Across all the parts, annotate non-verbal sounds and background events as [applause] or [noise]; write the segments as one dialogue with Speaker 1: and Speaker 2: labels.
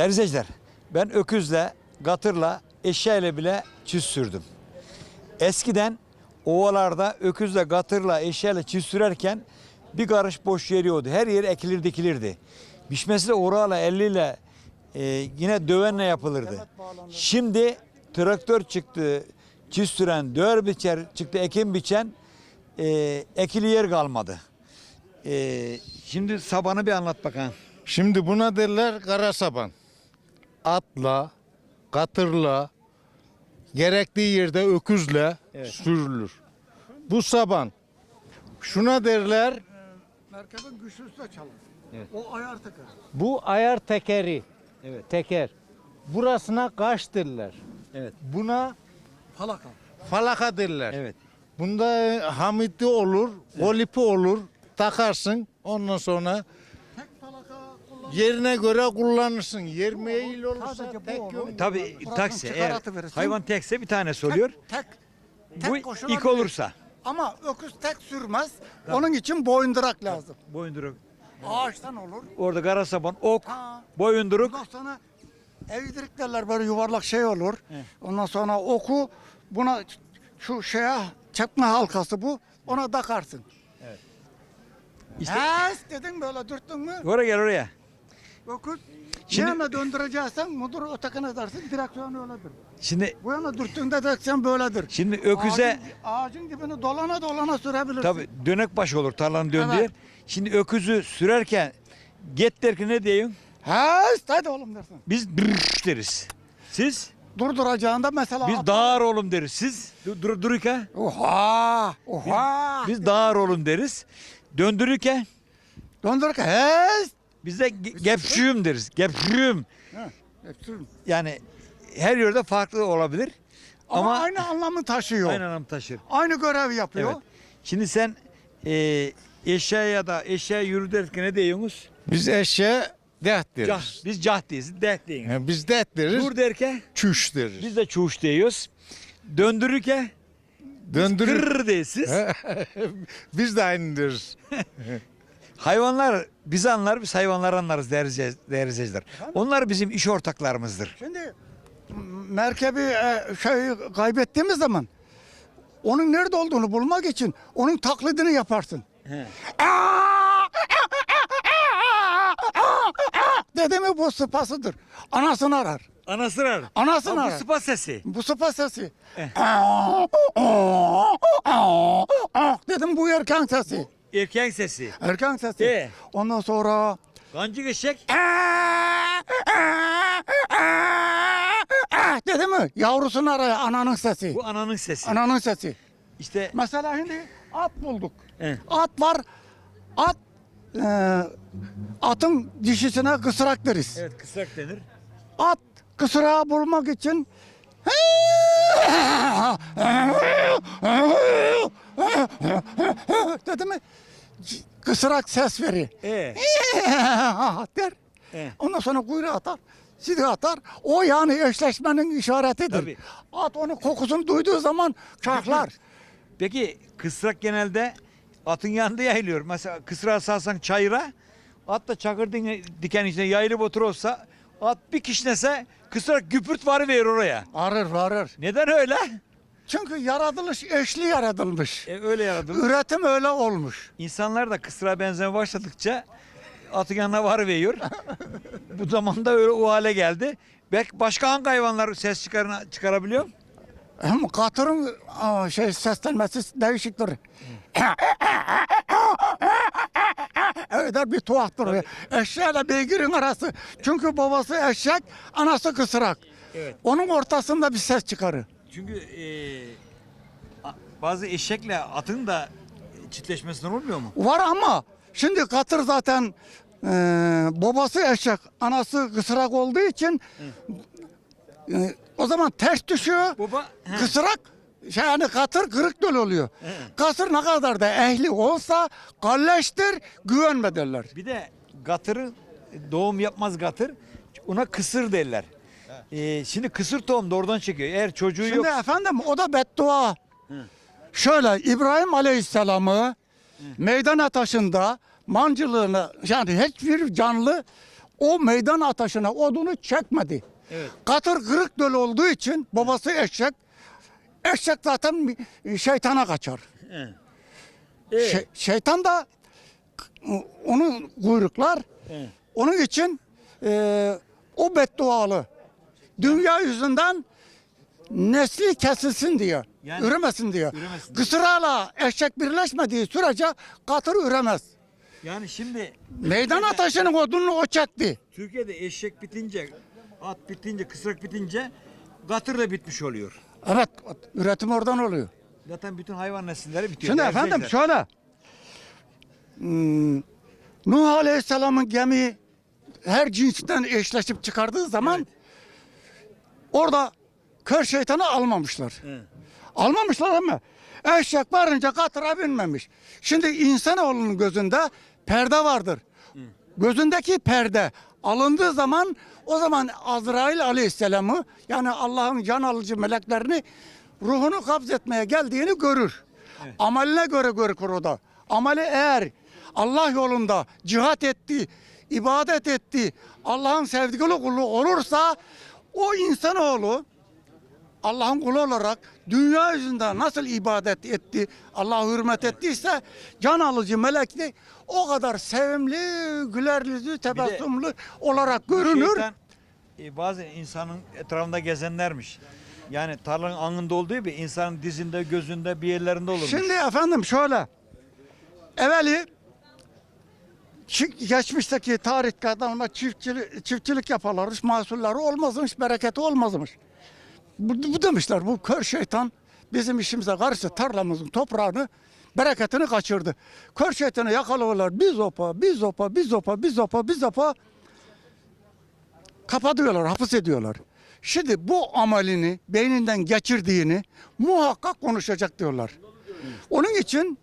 Speaker 1: Değerli izleyiciler, ben öküzle, gatırla, eşeğiyle bile çiz sürdüm. Eskiden ovalarda öküzle, gatırla, eşeğiyle çiz sürerken bir karış boş yer yoktu. Her yer ekilir dikilirdi. Biçmesi de orağla, eliyle, e, yine dövenle yapılırdı. Şimdi traktör çıktı, çiz süren, döver biçer, çıktı ekim biçen, e, ekili yer kalmadı. E, şimdi sabanı bir anlat bakalım.
Speaker 2: Şimdi buna derler kara saban. Atla, katırla, gerektiği yerde öküzle
Speaker 1: Evet.
Speaker 2: sürülür. Bu saban. Şuna derler
Speaker 3: Merkebin güçlüsü de çalın.
Speaker 1: Evet.
Speaker 3: O ayar takar.
Speaker 2: bu ayar tekeri.
Speaker 1: Evet.
Speaker 2: Teker. Burasına kaş derler.
Speaker 1: Evet.
Speaker 2: Buna
Speaker 3: Falaka.
Speaker 2: falaka derler.
Speaker 1: Evet.
Speaker 2: Bunda hamidi olur, golipi olur. Takarsın. Ondan sonra. Yerine göre kullanırsın. Yer meyil olursa
Speaker 3: Sadece bu
Speaker 2: tek
Speaker 3: olur.
Speaker 2: yön.
Speaker 1: Tabii
Speaker 3: Burasını
Speaker 1: taksi eğer
Speaker 3: çıkartıverirsin.
Speaker 1: hayvan tekse bir tane soruyor.
Speaker 3: Tek, tek,
Speaker 1: Bu ilk olursa.
Speaker 3: Ama öküz tek sürmez. Onun için boyundurak lazım.
Speaker 1: Boyunduruk.
Speaker 3: Ağaçtan olur.
Speaker 1: Orada kara saban, ok,
Speaker 3: Ha.
Speaker 1: boyunduruk.
Speaker 3: Ondan sonra eğdirik derler böyle yuvarlak şey olur.
Speaker 1: Evet.
Speaker 3: Ondan sonra oku buna şu şeye çekme halkası bu. Ona takarsın.
Speaker 1: İşte
Speaker 3: Hes dedin böyle dürttün mü?
Speaker 1: oraya gel oraya.
Speaker 3: Öküz
Speaker 1: Şimdi-
Speaker 3: Şimdi, yana döndüreceksen mudur ötekine dersin direksiyon öyledir.
Speaker 1: Şimdi
Speaker 3: Bu yana dürttüğünde direksiyon böyledir.
Speaker 1: şimdi öküze
Speaker 3: Ağacın, ağacın dibini dolana dolana sürebilirsin.
Speaker 1: tabii dönek baş olur tarlanın döndüğü
Speaker 3: Evet.
Speaker 1: Şimdi öküzü sürerken get derken ne diyorsun?
Speaker 3: Hes hadi oğlum dersin.
Speaker 1: Biz brrş deriz. Siz?
Speaker 3: Durduracağında mesela
Speaker 1: Biz dağır oğlum deriz. Siz? Dur, dur, dururken?
Speaker 3: Oha! Oha!
Speaker 1: Biz dağır oğlum deriz. Döndürürken
Speaker 3: Döndürürken hes!
Speaker 1: Biz de ge- gepşüğüm deriz. Gepşüğüm.
Speaker 3: Hepsi-
Speaker 1: Yani her yerde farklı olabilir.
Speaker 3: Ama,
Speaker 1: Ama,
Speaker 3: aynı anlamı taşıyor.
Speaker 1: aynı
Speaker 3: Aynı,
Speaker 1: anlam taşır.
Speaker 3: görev yapıyor.
Speaker 1: Evet. Şimdi sen e, eşeğe ya da eşeğe yürü derken ne diyorsunuz?
Speaker 2: Biz eşeğe deh deriz.
Speaker 1: Cah, biz cah değiliz, deh deyin.
Speaker 2: He, Biz deh deriz,
Speaker 1: Dur derken
Speaker 2: çüş deriz.
Speaker 1: biz de çuş diyoruz. Döndürürken
Speaker 2: Döndürür.
Speaker 1: kırr değilsiz. [laughs]
Speaker 2: Biz de aynı deriz. [laughs]
Speaker 1: Hayvanlar biz anlar, biz hayvanlar anlarız değerli, izleyiciler. Onlar bizim iş ortaklarımızdır.
Speaker 3: Şimdi merkebi e, şey kaybettiğimiz zaman onun nerede olduğunu bulmak için onun taklidini yaparsın.
Speaker 1: He.
Speaker 3: Dedi mi bu sıpasıdır. Anasını arar.
Speaker 1: Anasını arar.
Speaker 3: Anasını
Speaker 1: Ha, bu
Speaker 3: arar.
Speaker 1: sıpa sesi.
Speaker 3: Bu sıpa sesi.
Speaker 1: Eh.
Speaker 3: Dedim bu erken sesi.
Speaker 1: Erken sesi.
Speaker 3: Erken sesi.
Speaker 1: Eh.
Speaker 3: Ondan sonra
Speaker 1: Kancık eşek.
Speaker 3: dedi mi? Yavrusunu araya ananın sesi.
Speaker 1: Bu ananın sesi.
Speaker 3: Ananın sesi.
Speaker 1: İşte
Speaker 3: Mesela şimdi at bulduk.
Speaker 1: He.
Speaker 3: At var. At e, atın dişisine kısrak deriz.
Speaker 1: evet kısrak denir.
Speaker 3: At kısrağı bulmak için dedi mi? Kısrak ses verir.
Speaker 1: Ee,
Speaker 3: der.
Speaker 1: Eh.
Speaker 3: Ondan sonra kuyruğu atar. Sidi atar. O yani eşleşmenin işaretidir.
Speaker 1: Tabii.
Speaker 3: At onun kokusunu duyduğu zaman çaklar.
Speaker 1: peki kısrak genelde atın yanında yayılıyor. Mesela kısrağı salsan çayıra, at da çakır diken içine yayılıp oturursa, at bir kişnese kısrak güpürt varı verir oraya.
Speaker 3: Arır arır.
Speaker 1: Neden öyle?
Speaker 3: Çünkü yaratılış eşli yaratılmış.
Speaker 1: E, öyle yaratılmış.
Speaker 3: Üretim öyle olmuş.
Speaker 1: İnsanlar da kısrağa benzemeye başladıkça atın yanına var veriyor. [laughs] Bu zamanda öyle o hale geldi. Belki başka hangi hayvanlar ses çıkarına, çıkarabiliyor?
Speaker 3: Hem katırın aa, şey seslenmesi değişiktir. [laughs] Öyle bir tuhaftır. Eşeğiyle beygirin arası. Çünkü babası eşek, anası kısrak.
Speaker 1: Evet.
Speaker 3: Onun ortasında bir ses çıkarır.
Speaker 1: Çünkü a- bazı eşekle atın da çiftleşmesinden olmuyor mu?
Speaker 3: Var ama şimdi katır zaten e, babası eşek, anası kısrak olduğu için e, o zaman ters düşüyor.
Speaker 1: Baba he,
Speaker 3: Kısrak şey yani katır kırık döl oluyor. Kasır ne kadar da ehli olsa kalleştir güvenme derler.
Speaker 1: bir de gatırı doğum yapmaz gatır. Ona kısır derler. Eee, şimdi kısır tohum da oradan çekiyor. Eğer çocuğu
Speaker 3: Şimdi
Speaker 1: yok.
Speaker 3: efendim o da beddua. Şöyle İbrahim Aleyhisselam'ı meydana taşında mancılığını yani hiçbir canlı o meydan ateşine odunu çekmedi.
Speaker 1: Evet.
Speaker 3: Katır kırık döl olduğu için babası eşek. Eşek zaten şeytana kaçar.
Speaker 1: Evet.
Speaker 3: Şey- şeytan da onun kuyruklar.
Speaker 1: Evet.
Speaker 3: Onun için e, o beddualı. Dünya yüzünden nesli kesilsin diye.
Speaker 1: Yani-
Speaker 3: üremesin diye.
Speaker 1: Üremesin diye.
Speaker 3: Kısırayla eşek birleşmediği sürece katır üremez.
Speaker 1: Yani şimdi
Speaker 3: Meydan ateşinin odununu o çekti.
Speaker 1: Türkiye'de eşek bitince, at bitince, kısrak bitince gatır da bitmiş oluyor.
Speaker 3: Evet üretim oradan oluyor.
Speaker 1: Zaten bütün hayvan nesilleri bitiyor.
Speaker 3: Şimdi
Speaker 1: değerli
Speaker 3: efendim şöyle. Hmm, Nuh Aleyhisselam'ın gemi her cinsten eşleşip çıkardığı zaman orada kör şeytanı almamışlar.
Speaker 1: Evet.
Speaker 3: Almamışlar ama eşek varınca katıra binmemiş. Şimdi insanoğlunun gözünde perde vardır. Gözündeki perde alındığı zaman o zaman Azrail Aleyhisselam'ı yani Allah'ın can alıcı meleklerini ruhunu kabz etmeye geldiğini görür. Amaline göre görür orada. Ameli eğer Allah yolunda cihat etti, ibadet etti, Allah'ın sevdiği kulu olursa o insanoğlu Allah'ın kulu olarak dünya yüzünde nasıl ibadet etti, Allah'a hürmet ettiyse can alıcı melek de o kadar sevimli, güler yüzlü, tebessümlü olarak görünür.
Speaker 1: Şeytan, e, bazı insanın etrafında gezenlermiş. Yani tarlanın angında olduğu gibi insanın dizinde, gözünde, bir yerlerinde olurmuş.
Speaker 3: Şimdi efendim şöyle. Evveli geçmişteki tarihte adamlar çiftçilik, çiftçilik yaparlarmış, mahsulleri olmazmış, bereketi olmazmış. Bu, bu demişler bu kör şeytan bizim işimize karşı tarlamızın toprağını bereketini kaçırdı. Kör şeytanı yakalıyorlar bir zopa, bir zopa, bir zopa, bir zopa, bir zopa kapatıyorlar, hapis ediyorlar. Şimdi bu amelini beyninden geçirdiğini muhakkak konuşacak diyorlar. Onun için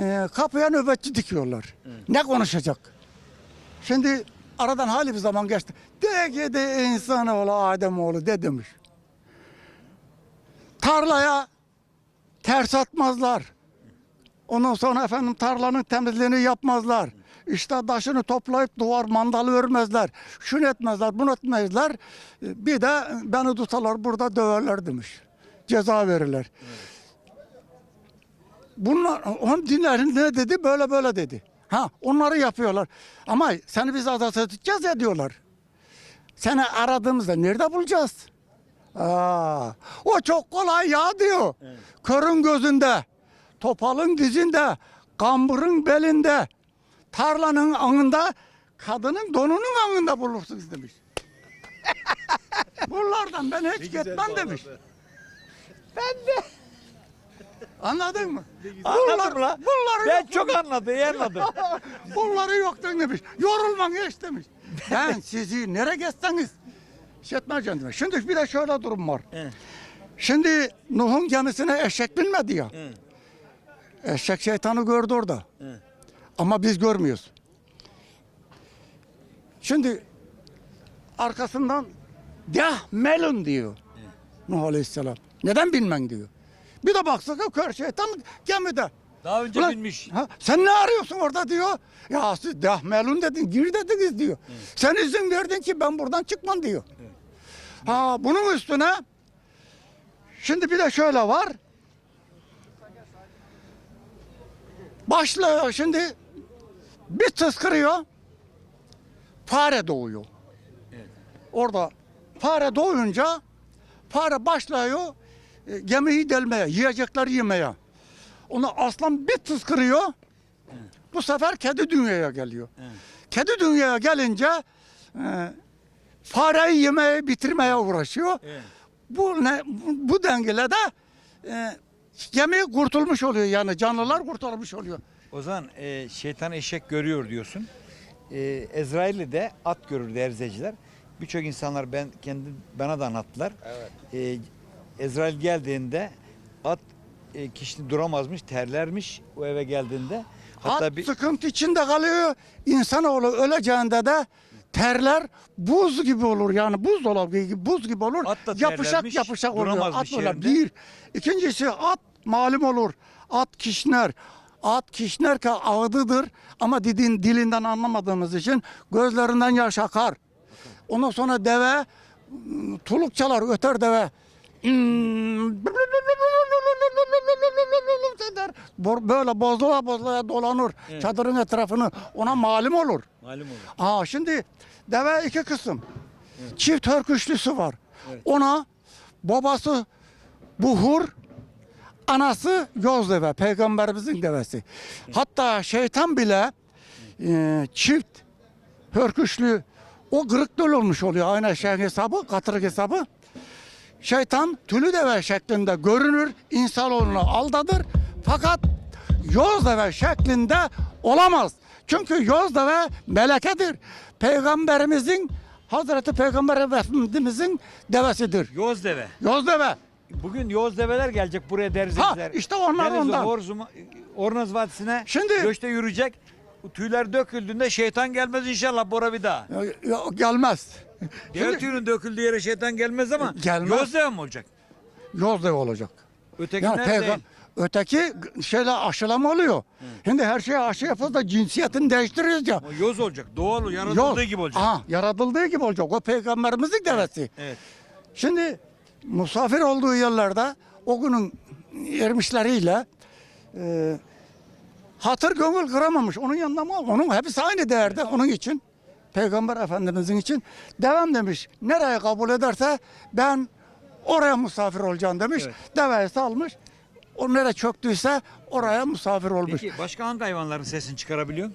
Speaker 3: e, kapıya nöbetçi dikiyorlar. Ne konuşacak? Şimdi aradan hali bir zaman geçti. De ki de insanoğlu Ademoğlu de demiş. Tarlaya ters atmazlar. Ondan sonra efendim tarlanın temizliğini yapmazlar. İşte taşını toplayıp duvar mandalı örmezler. Şunu etmezler, bunu etmezler. Bir de beni tutarlar burada döverler demiş. Ceza verirler. Bunlar onun dinlerin ne dedi? Böyle böyle dedi. Ha onları yapıyorlar. Ama seni biz azat edeceğiz ya diyorlar. Seni aradığımızda nerede bulacağız? Aa, o çok kolay ya diyor. Körün gözünde, topalın dizinde, kamburun belinde, tarlanın anında, kadının donunun anında bulursunuz demiş. [laughs] Bunlardan ben hiç gitmem demiş. Ben de. Anladın mı?
Speaker 1: Anladım la.
Speaker 3: bunları
Speaker 1: Ben
Speaker 3: yok
Speaker 1: çok anladım, iyi anladım. [laughs]
Speaker 3: Bunları yok demiş. Yorulman geç demiş. Ben sizi nereye geçseniz şey etmeyeceğim demiş. Şimdi bir de şöyle durum var. Şimdi Nuh'un gemisine eşek binmedi ya. Eşek şeytanı gördü orada.
Speaker 1: Evet.
Speaker 3: Ama biz görmüyoruz. Şimdi arkasından Deh melun diyor. Nuh Aleyhisselam. Neden bilmen diyor. Bir de baksak kör şeytan gemide.
Speaker 1: Daha önce
Speaker 3: Ulan,
Speaker 1: binmiş.
Speaker 3: Ha, sen ne arıyorsun orada diyor. Ya siz dehmelun dedin, gir dediniz diyor. Sen izin verdin ki ben buradan çıkmam diyor. Ha bunun üstüne şimdi bir de şöyle var. Başlıyor şimdi bir tıskırıyor. Fare doğuyor. Orada fare doğunca fare başlıyor e, gemiyi delmeye, yiyecekleri yemeye. Onu aslan bir tıskırıyor. Bu sefer kedi dünyaya geliyor. Kedi dünyaya gelince e, fareyi yemeye, bitirmeye uğraşıyor.
Speaker 1: Evet.
Speaker 3: Bu ne bu, bu dengede de e, gemi kurtulmuş oluyor yani canlılar kurtulmuş oluyor.
Speaker 1: O zaman e, şeytan eşek görüyor diyorsun. E, Ezrail'i de at görür derzeciler. Birçok insanlar ben kendi bana da anlattılar. E, Ezrail geldiğinde at e, kişi duramazmış, terlermiş o eve geldiğinde. Hatta
Speaker 3: At
Speaker 1: bir
Speaker 3: sıkıntı içinde kalıyor. İnsanoğlu öleceğinde de terler buz gibi olur yani buzdolabı gibi buz gibi olur.
Speaker 1: At da
Speaker 3: yapışak yapışak oluyor. At böyle
Speaker 1: yerinde.
Speaker 3: bir. İkincisi at malum olur. At kişner. At kişnerke ağıdıdır ama dilin, dilinden anlamadığımız için gözlerinden yaş akar. Ondan sonra deve ım, tuluk çalar öter deve. Böyle bozula bozula dolanır çadırın etrafını ona malum olur.
Speaker 1: Malum olur.
Speaker 3: Aa şimdi deve iki kısım. Çift hörküşlüsü var. Ona babası buhur, anası yoz deve, peygamberimizin devesi. Hatta şeytan bile e, çift hörküşlü o kırık döl olmuş oluyor. Aynı şey hesabı, katırık hesabı. Şeytan tülü deve şeklinde görünür, insanoğlunu aldadır. Fakat yoz deve şeklinde olamaz. Çünkü yoz deve melekedir. Peygamberimizin, Hazreti Peygamber Efendimizin devesidir.
Speaker 1: Yoz deve.
Speaker 3: Yoz deve.
Speaker 1: Bugün yoz develer gelecek buraya derzekler.
Speaker 3: işte onlar
Speaker 1: Denizli,
Speaker 3: ondan.
Speaker 1: Horzum, Ornaz Vadisi'ne
Speaker 3: Şimdi-
Speaker 1: göçte yürüyecek. Tüyler döküldüğünde şeytan gelmez inşallah Bora bir daha.
Speaker 3: Gelmez. Şimdi
Speaker 1: tüyünün döküldüğü yere şeytan gelmez ama
Speaker 3: Gelmez.
Speaker 1: yoz deve mi olacak?
Speaker 3: yoz deve olacak.
Speaker 1: Ötekiler
Speaker 3: Yani peygam-
Speaker 1: değil.
Speaker 3: öteki şeyle aşılama oluyor. Şimdi her şeye aşı yapıyoruz da cinsiyetini değiştiriyoruz ya.
Speaker 1: O yoz olacak. Doğal yaratıldığı
Speaker 3: Yoz.
Speaker 1: gibi olacak.
Speaker 3: Aha, yaratıldığı gibi olacak. O peygamberimizin devesi.
Speaker 1: Evet.
Speaker 3: Şimdi misafir olduğu yerlerde o günün ermişleriyle e, hatır gönül kıramamış. Onun yanında mı? Onun hepsi aynı değerde onun için. Peygamber Efendimizin için. Devam demiş. Nereye kabul ederse ben oraya misafir olacağım demiş.
Speaker 1: Evet.
Speaker 3: Deveyi salmış. O nereye çöktüyse oraya misafir olmuş.
Speaker 1: Peki başka hangi hayvanların sesini çıkarabiliyor?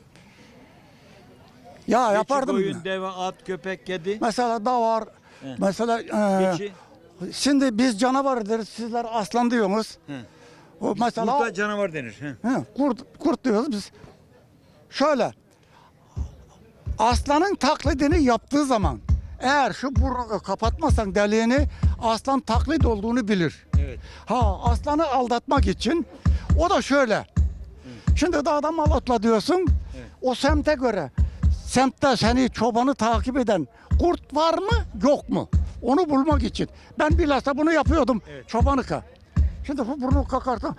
Speaker 3: ya
Speaker 1: Keçi,
Speaker 3: yapardım.
Speaker 1: koyun, deve, at, köpek, kedi.
Speaker 3: Mesela davar.
Speaker 1: He.
Speaker 3: Mesela e,
Speaker 1: Keçi.
Speaker 3: Şimdi biz canavar deriz, sizler aslan diyorsunuz.
Speaker 1: He.
Speaker 3: O mesela
Speaker 1: Kurta canavar denir. He.
Speaker 3: he, kurt, kurt diyoruz biz. Şöyle, aslanın taklidini yaptığı zaman eğer şu burnu kapatmazsan deliğini aslan taklit olduğunu bilir.
Speaker 1: Evet.
Speaker 3: Ha aslanı aldatmak için o da şöyle. Şimdi dağda mal otla diyorsun. O semte göre semtte seni çobanı takip eden kurt var mı yok mu? Onu bulmak için. Ben bilhassa bunu yapıyordum
Speaker 1: Evet.
Speaker 3: çobanıka. Şimdi bu burnu kakartan.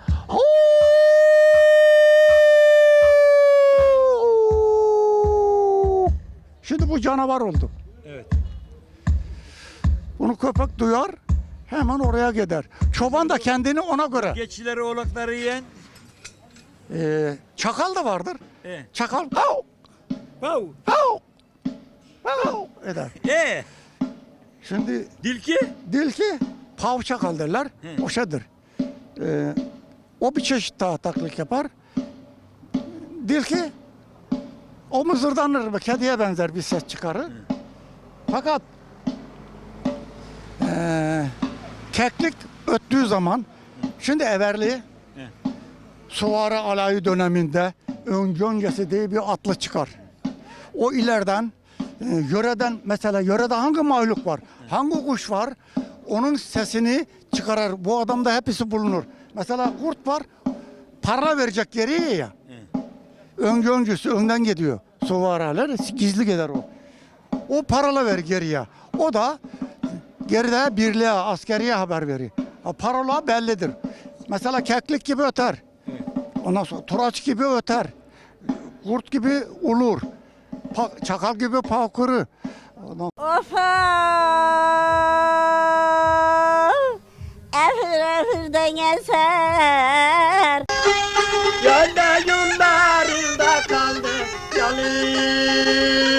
Speaker 3: Şimdi bu canavar oldu.
Speaker 1: Evet.
Speaker 3: Bunu köpek duyar hemen oraya gider. Çoban da kendini ona göre.
Speaker 1: Geçileri, oğlakları yiyen.
Speaker 3: Ee, çakal da vardır.
Speaker 1: E.
Speaker 3: Çakal hav,
Speaker 1: Vav.
Speaker 3: hav, hav eder.
Speaker 1: E.
Speaker 3: Şimdi
Speaker 1: Dilki.
Speaker 3: dilki pav çakal derler.
Speaker 1: He.
Speaker 3: O şeydir. Ee, o bir çeşit daha taklit yapar. Dilki o mızırdanır kediye benzer bir ses çıkarır. Fakat ee, keklik öttüğü zaman şimdi everli
Speaker 1: He.
Speaker 3: Suvari alayı döneminde öncü öncesi diye bir atlı çıkar. O ileriden e, yöreden mesela yörede hangi mahluk var? Hangi kuş var? Onun sesini çıkarır. Bu adamda hepsi bulunur. Mesela kurt var. Para verecek geriye ya. Öncü öncüsü önden gidiyor. Suvariler gizli gider o. O paralı ver geriye. O da geride birliğe, askeriye haber veriyor. Parola bellidir. Mesela keklik gibi öter. Ondan sonra turaç gibi öter. Kurt gibi ulur. Pa- çakal gibi pakırı. Ondan
Speaker 4: Of! Efir efirden eser.
Speaker 5: Yeah.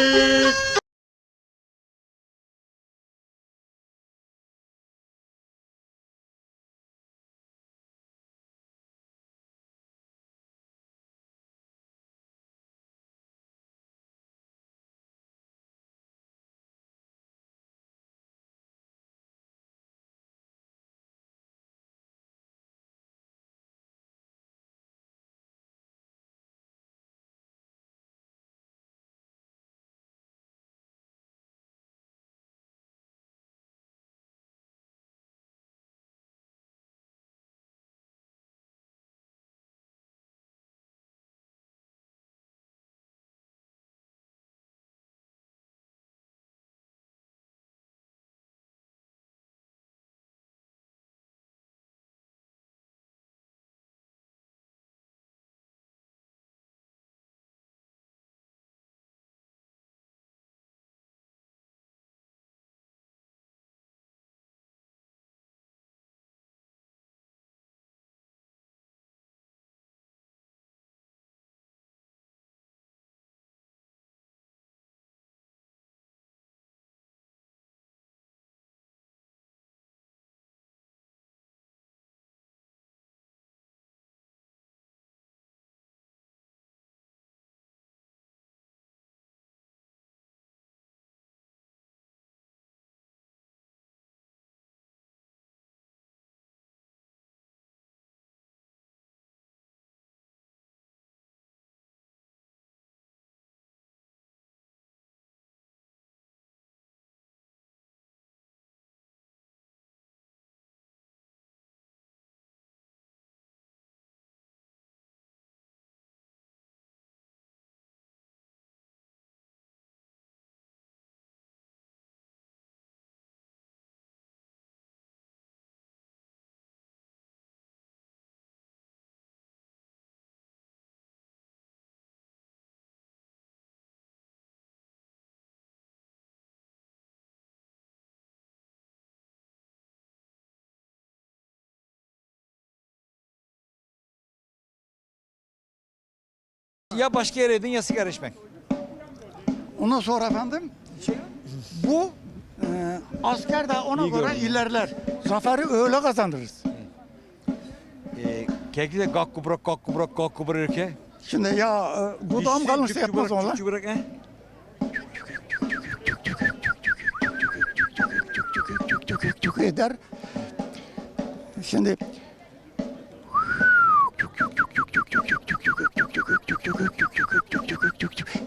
Speaker 1: Ya başka yere edin ya sigara içmek.
Speaker 3: Ondan sonra efendim bu e, asker de ona
Speaker 1: İyi
Speaker 3: göre
Speaker 1: görünüyor.
Speaker 3: ilerler. Zaferi öyle kazanırız.
Speaker 1: Ee, Kekli de gakku bırak gakku bırak gakku bırak.
Speaker 3: Şimdi ya e, dudağım kalınsa yapmaz onlar.
Speaker 1: Bırak he.
Speaker 3: eder. Şimdi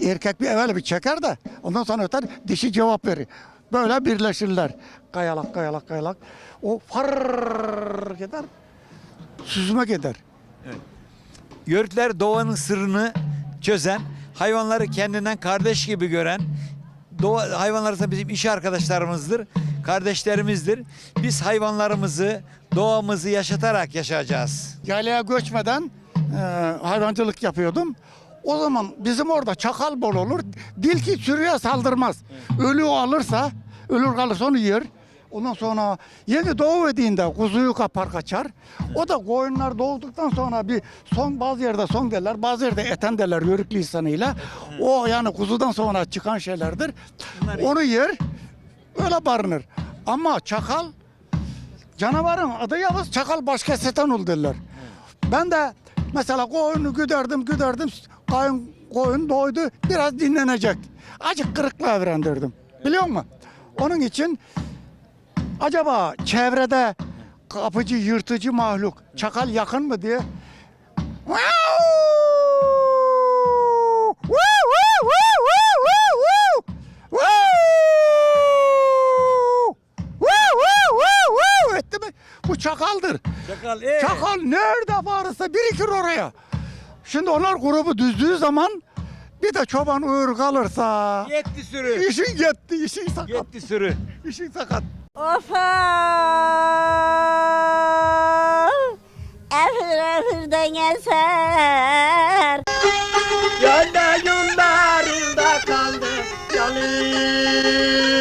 Speaker 3: erkek bir evvel bir çeker de ondan sonra öter dişi cevap verir. Böyle birleşirler. Kayalak kayalak kayalak. O far gider. Süzme gider.
Speaker 1: Yörükler doğanın sırrını çözen, hayvanları kendinden kardeş gibi gören, doğa, hayvanlar da bizim iş arkadaşlarımızdır, kardeşlerimizdir. Biz hayvanlarımızı, doğamızı yaşatarak yaşayacağız.
Speaker 3: Yaylaya göçmeden e, hayvancılık yapıyordum. O zaman bizim orada çakal bol olur. Dilki sürüye saldırmaz. Ölü o alırsa, ölür kalırsa onu yer. Ondan sonra yeni doğuverdiğinde kuzuyu kapar kaçar. O da koyunlar doğduktan sonra bir son bazı yerde son derler, bazı yerde eten derler yörük lisanıyla. O yani kuzudan sonra çıkan şeylerdir. Onu yer, öyle barınır. Ama çakal Canavarın adı Yavuz, çakal başka setan ol derler. Ben de mesela koyunu güderdim güderdim. Koyun, koyun doydu biraz dinlenecek. Acık kırıklığa verendirdim. Biliyor musun? Onun için acaba çevrede kapıcı yırtıcı mahluk çakal yakın mı diye etti mi? Bu çakaldır.
Speaker 1: Çakal, ee?
Speaker 3: Çakal nerede kafa arası birikir oraya. Şimdi onlar grubu düzdüğü zaman bir de çoban uğur kalırsa.
Speaker 1: Yetti sürü.
Speaker 3: İşin yetti, işin sakat.
Speaker 1: Yetti sürü.
Speaker 3: İşin sakat.
Speaker 4: Ofa! Efir efirden eser. Yanda yunlarında kaldı yalın.